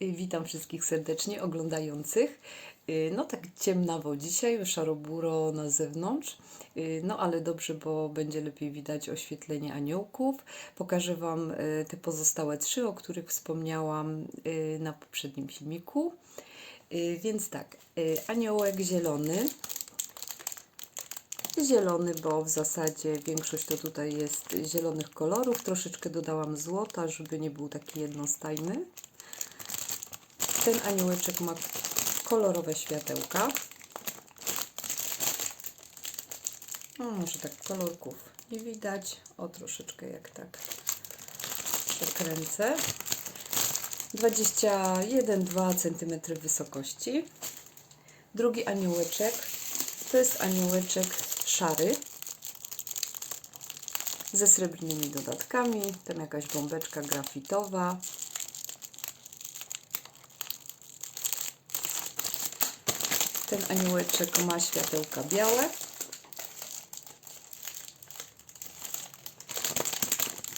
Witam wszystkich serdecznie oglądających. Y, No tak ciemnawo dzisiaj, szaroburo na zewnątrz. Y, No ale dobrze, bo będzie lepiej widać oświetlenie aniołków. Pokażę Wam y, te pozostałe trzy, o których wspomniałam na poprzednim filmiku. Więc tak, aniołek zielony. Zielony, bo w zasadzie większość to tutaj jest zielonych kolorów. Troszeczkę dodałam złota, żeby nie był taki jednostajny. Ten aniołeczek ma kolorowe światełka. No, może tak kolorków nie widać. O, troszeczkę jak tak przekręcę. 21-2 cm wysokości. Drugi aniołeczek to jest aniołeczek szary ze srebrnymi dodatkami. Tam jakaś bombeczka grafitowa. Ten aniołeczek ma światełka białe.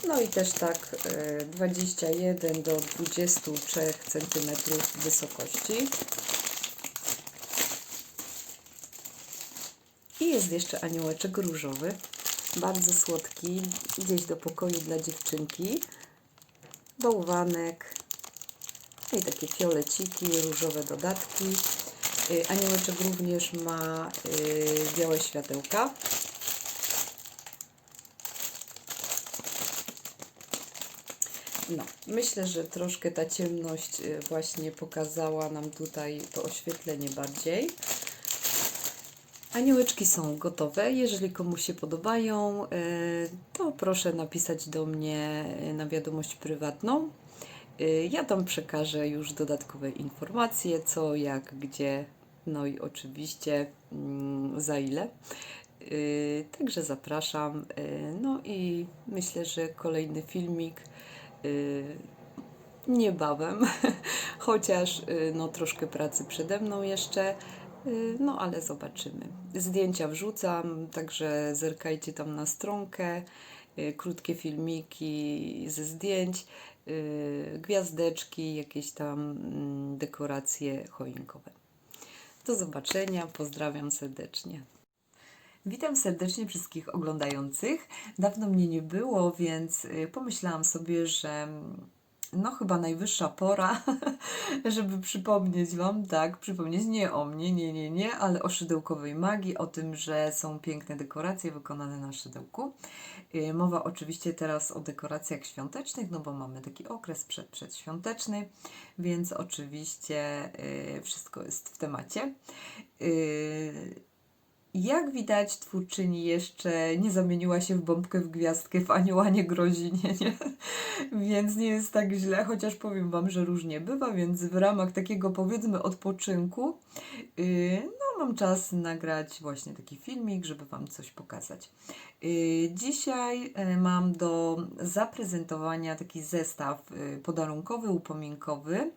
No i też tak e, 21 do 23 cm wysokości. I jest jeszcze aniołeczek różowy, bardzo słodki, gdzieś do pokoju dla dziewczynki. Bałwanek, no i takie fioleciki, różowe dodatki. Y, Aniołeczek również ma y, białe światełka. No, myślę, że troszkę ta ciemność y, właśnie pokazała nam tutaj to oświetlenie bardziej. Aniołeczki są gotowe. Jeżeli komuś się podobają, to proszę napisać do mnie na wiadomość prywatną. Y, Ja tam przekażę już dodatkowe informacje, co, jak, gdzie, no i oczywiście mm, za ile. Y, Także zapraszam. Y, No i myślę, że kolejny filmik niebawem, chociaż no troszkę pracy przede mną jeszcze. No ale zobaczymy. Zdjęcia wrzucam, także zerkajcie tam na stronkę. Krótkie filmiki ze zdjęć, gwiazdeczki, jakieś tam mm, dekoracje choinkowe. Do zobaczenia, pozdrawiam serdecznie. Witam serdecznie wszystkich oglądających. Dawno mnie nie było, więc y, pomyślałam sobie, że mm, no chyba najwyższa pora, żeby przypomnieć Wam, tak, przypomnieć nie o mnie, nie, nie, nie, ale o szydełkowej magii, o tym, że są piękne dekoracje wykonane na szydełku. Y, Mowa oczywiście teraz o dekoracjach świątecznych, no bo mamy taki okres przed, przedświąteczny, więc oczywiście y, wszystko jest w temacie. Jak widać, twórczyni jeszcze nie zamieniła się w bombkę w gwiazdkę, w anioła nie grozi, nie, nie. Więc nie jest tak źle, chociaż powiem Wam, że różnie bywa, więc w ramach takiego powiedzmy odpoczynku, yy, no mam czas nagrać właśnie taki filmik, żeby Wam coś pokazać. Yy, dzisiaj yy, mam do zaprezentowania taki zestaw yy, podarunkowy, upominkowy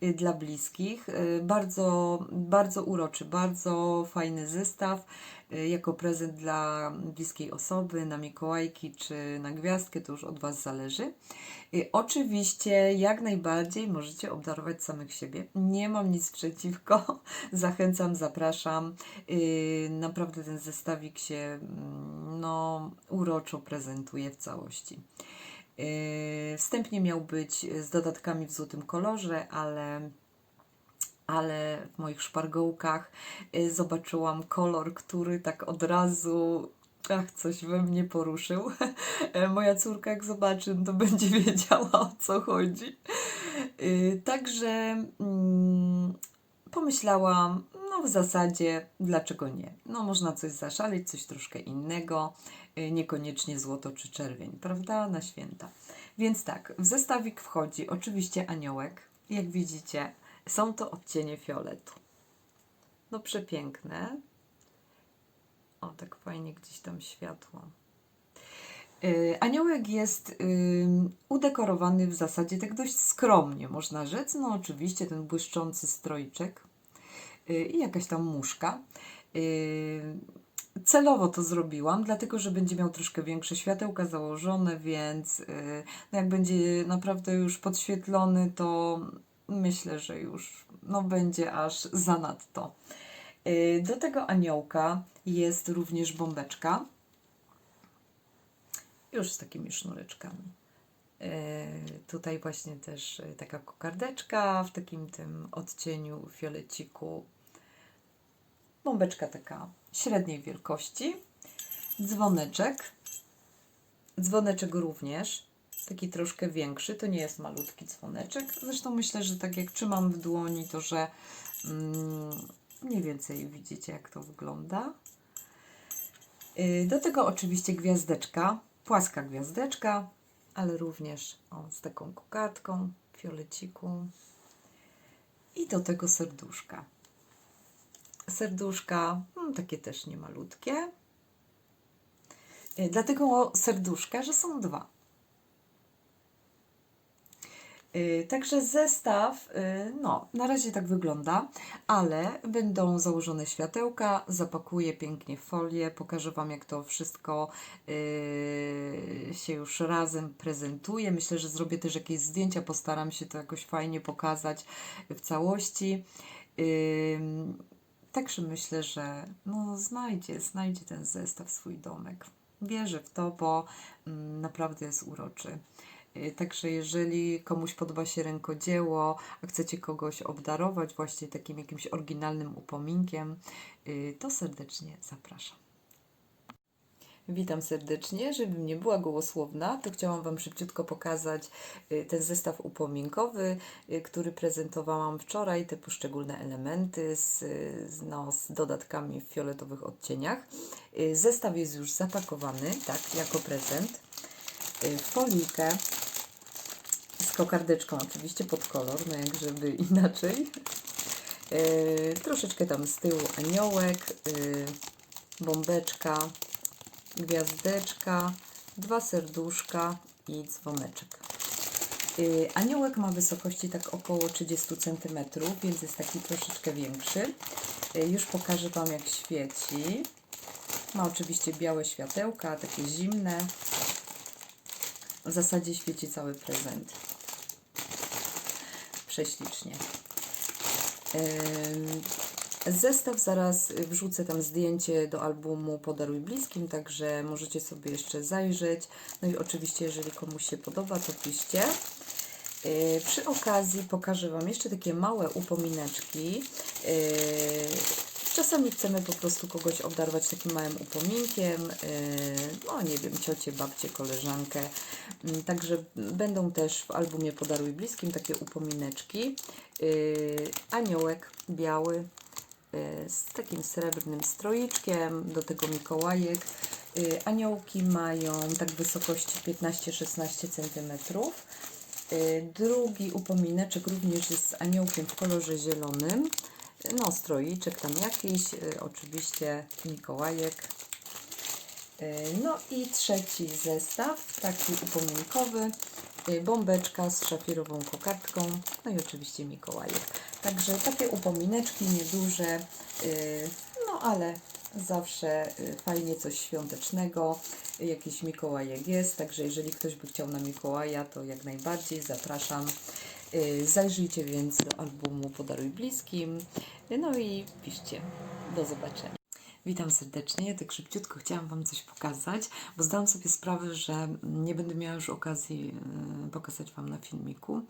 yy, dla bliskich. Bardzo, bardzo uroczy, bardzo fajny zestaw y, jako prezent dla bliskiej osoby, na Mikołajki czy na gwiazdkę, to już od Was zależy. Y, Oczywiście jak najbardziej możecie obdarować samych siebie. Nie mam nic przeciwko. Zachęcam, zapraszam. Y, Naprawdę ten zestawik się mm, no, uroczo prezentuje w całości. Y, Wstępnie miał być z dodatkami w złotym kolorze, ale ale w moich szpargołkach y, zobaczyłam kolor, który tak od razu, ach, coś we mnie poruszył. E, Moja córka, jak zobaczy, to będzie wiedziała o co chodzi. Y, Także mm, pomyślałam, no w zasadzie, dlaczego nie? No można coś zaszaleć, coś troszkę innego, y, niekoniecznie złoto czy czerwień, prawda? Na święta. Więc tak, w zestawik wchodzi oczywiście aniołek, jak widzicie, są to odcienie fioletu. No przepiękne. O, tak fajnie gdzieś tam światło. Yy, Aniołek jest ym, udekorowany w zasadzie tak dość skromnie, można rzec. No oczywiście ten błyszczący strojczek yy, i jakaś tam muszka. Celowo to zrobiłam, dlatego że będzie miał troszkę większe światełka założone, więc no jak będzie naprawdę już podświetlony, to myślę, że już no, będzie aż zanadto. Y, Do tego aniołka jest również bombeczka. Już z takimi sznureczkami. E, Tutaj właśnie też e, taka kokardeczka w takim tym odcieniu fioleciku. Bombeczka taka średniej wielkości. Dzwoneczek. Dzwoneczek również. Taki troszkę większy. To nie jest malutki dzwoneczek. Zresztą myślę, że tak jak trzymam w dłoni, to że mm, mniej więcej widzicie, jak to wygląda. Y, Do tego oczywiście gwiazdeczka, płaska gwiazdeczka, ale również o, z taką kokardką, fioleciku. I do tego serduszka. Serduszka, mm, takie też niemalutkie. Y, Dlatego serduszka, że są dwa. Także zestaw, y, no, na razie tak wygląda, ale będą założone światełka, zapakuję pięknie folię, pokażę Wam, jak to wszystko y, się już razem prezentuje. Myślę, że zrobię też jakieś zdjęcia, postaram się to jakoś fajnie pokazać w całości. Także myślę, że no, znajdzie, znajdzie ten zestaw swój domek. Wierzę w to, bo mm, naprawdę jest uroczy. Y, Także jeżeli komuś podoba się rękodzieło, a chcecie kogoś obdarować właśnie takim jakimś oryginalnym upominkiem, y, to serdecznie zapraszam. Witam serdecznie. Żebym nie była gołosłowna, to chciałam Wam szybciutko pokazać y, ten zestaw upominkowy, który prezentowałam wczoraj, te poszczególne elementy z, no, z dodatkami w fioletowych odcieniach. Zestaw jest już zapakowany, tak, jako prezent. Y, folikę z kokardeczką oczywiście pod kolor, no jak żeby inaczej. Yy, troszeczkę tam z tyłu aniołek, yy, bombeczka, gwiazdeczka, dwa serduszka i dzwoneczek. Yy, aniołek ma wysokości tak około 30 cm, więc jest taki troszeczkę większy. Yy, już pokażę Wam jak świeci. Ma oczywiście białe światełka, takie zimne. W zasadzie świeci cały prezent. Prześlicznie. Zestaw zaraz wrzucę tam zdjęcie do albumu Podaruj Bliskim, także możecie sobie jeszcze zajrzeć. No i oczywiście, jeżeli komuś się podoba, to piszcie. Yy, Przy okazji pokażę Wam jeszcze takie małe upomineczki. Czasami chcemy po prostu kogoś obdarować takim małym upominkiem, yy, no nie wiem, ciocię, babcię, koleżankę. Yy, Także będą też w albumie Podaruj Bliskim takie upomineczki. Yy, Aniołek biały yy, z takim srebrnym stroiczkiem, do tego Mikołajek. Aniołki mają tak wysokości 15-16 cm. Drugi upomineczek również jest z aniołkiem w kolorze zielonym. No, stroiczek tam jakiś, y, oczywiście Mikołajek. Y, No i trzeci zestaw, taki upominkowy, y, bombeczka z szafirową kokardką, no i oczywiście Mikołajek. Także takie upomineczki nieduże, no ale zawsze fajnie coś świątecznego, jakiś Mikołajek jest, także jeżeli ktoś by chciał na Mikołaja, to jak najbardziej zapraszam. Y, Zajrzyjcie więc do albumu Podaruj Bliskim, no i piszcie. Do zobaczenia. Witam serdecznie. Tak szybciutko chciałam Wam coś pokazać, bo zdałam sobie sprawę, że nie będę miała już okazji y, pokazać Wam na filmiku.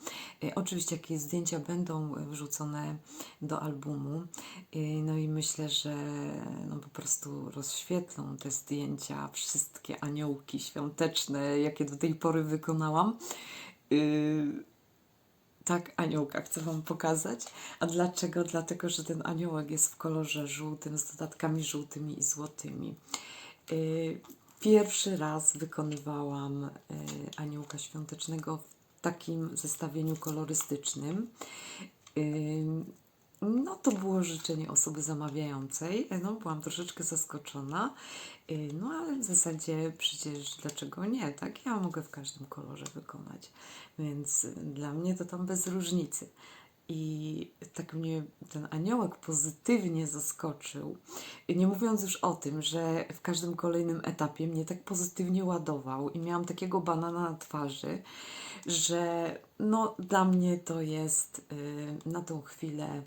Y, Oczywiście jakieś zdjęcia będą wrzucone do albumu. No i myślę, że no po prostu rozświetlą te zdjęcia wszystkie aniołki świąteczne, jakie do tej pory wykonałam. Y, tak, aniołka chcę Wam pokazać. A dlaczego? Dlatego, że ten aniołek jest w kolorze żółtym, z dodatkami żółtymi i złotymi. Yy, Pierwszy raz wykonywałam yy, aniołka świątecznego w takim zestawieniu kolorystycznym. Yy, No, to było życzenie osoby zamawiającej. No, byłam troszeczkę zaskoczona. Yy, No, ale w zasadzie przecież dlaczego nie, tak? Ja mogę w każdym kolorze wykonać, więc y, dla mnie to tam bez różnicy. I tak mnie ten aniołek pozytywnie zaskoczył. Nie mówiąc już o tym, że w każdym kolejnym etapie mnie tak pozytywnie ładował i miałam takiego banana na twarzy, że no dla mnie to jest y, na tą chwilę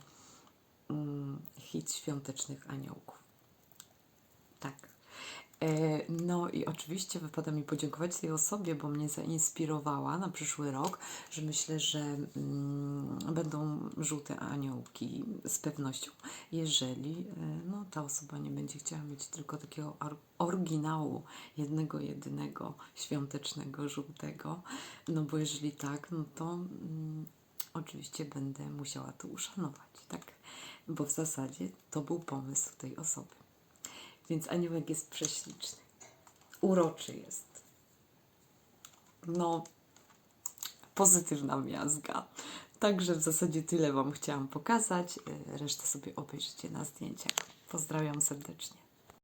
hit świątecznych aniołków. Tak. E, No i oczywiście wypada mi podziękować tej osobie, bo mnie zainspirowała na przyszły rok, że myślę, że mm, będą żółte aniołki z pewnością, jeżeli e, no, ta osoba nie będzie chciała mieć tylko takiego or- oryginału, jednego, jedynego świątecznego żółtego, no bo jeżeli tak, no to mm, oczywiście będę musiała to uszanować, tak? Bo w zasadzie to był pomysł tej osoby. Więc aniołek jest prześliczny. Uroczy jest. No, pozytywna miazga. Także w zasadzie tyle Wam chciałam pokazać. Resztę sobie obejrzycie na zdjęciach. Pozdrawiam serdecznie.